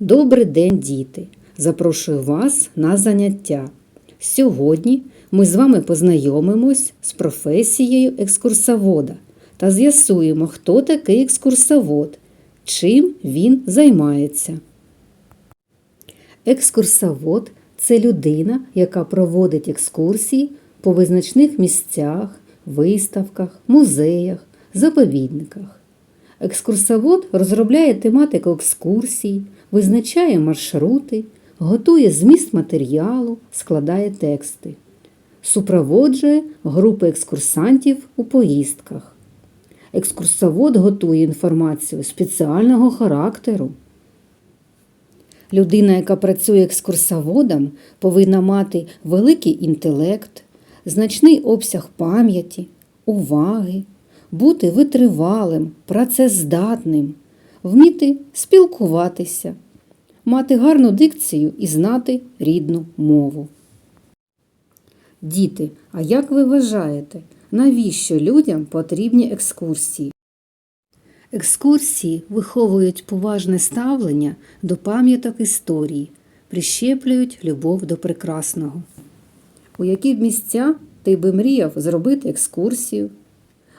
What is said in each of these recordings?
Добрий день, діти! Запрошую вас на заняття. Сьогодні ми з вами познайомимось з професією екскурсовода та з'ясуємо, хто такий екскурсовод, чим він займається. Екскурсовод це людина, яка проводить екскурсії по визначних місцях, виставках, музеях, заповідниках. Екскурсовод розробляє тематику екскурсій, визначає маршрути, готує зміст матеріалу, складає тексти, супроводжує групи екскурсантів у поїздках. Екскурсовод готує інформацію спеціального характеру. Людина, яка працює екскурсоводом, повинна мати великий інтелект, значний обсяг пам'яті, уваги, бути витривалим, працездатним, вміти спілкуватися, мати гарну дикцію і знати рідну мову. Діти, а як ви вважаєте, навіщо людям потрібні екскурсії? Екскурсії виховують поважне ставлення до пам'яток історії, прищеплюють любов до прекрасного. У які б місця ти би мріяв зробити екскурсію?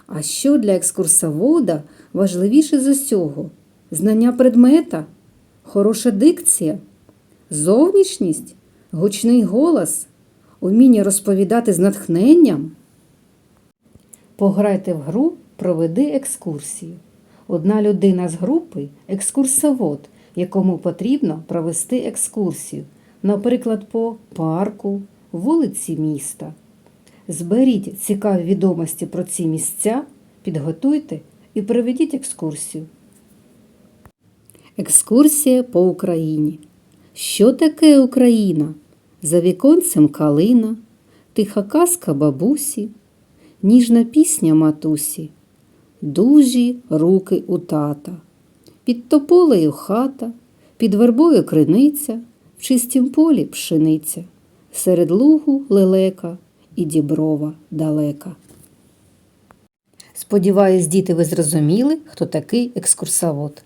А що для екскурсовода важливіше з усього? Знання предмета, хороша дикція, зовнішність, гучний голос, уміння розповідати з натхненням? Пограйте в гру, проведи екскурсію. Одна людина з групи екскурсовод, якому потрібно провести екскурсію, наприклад, по парку, вулиці міста. Зберіть цікаві відомості про ці місця, підготуйте і проведіть екскурсію. Екскурсія по Україні. Що таке Україна? За віконцем калина, тиха казка бабусі, ніжна пісня матусі, дужі руки у тата, під тополею хата, під вербою криниця, в чистім полі пшениця, серед лугу лелека і діброва далека. Сподіваюсь, діти, ви зрозуміли, хто такий екскурсовод.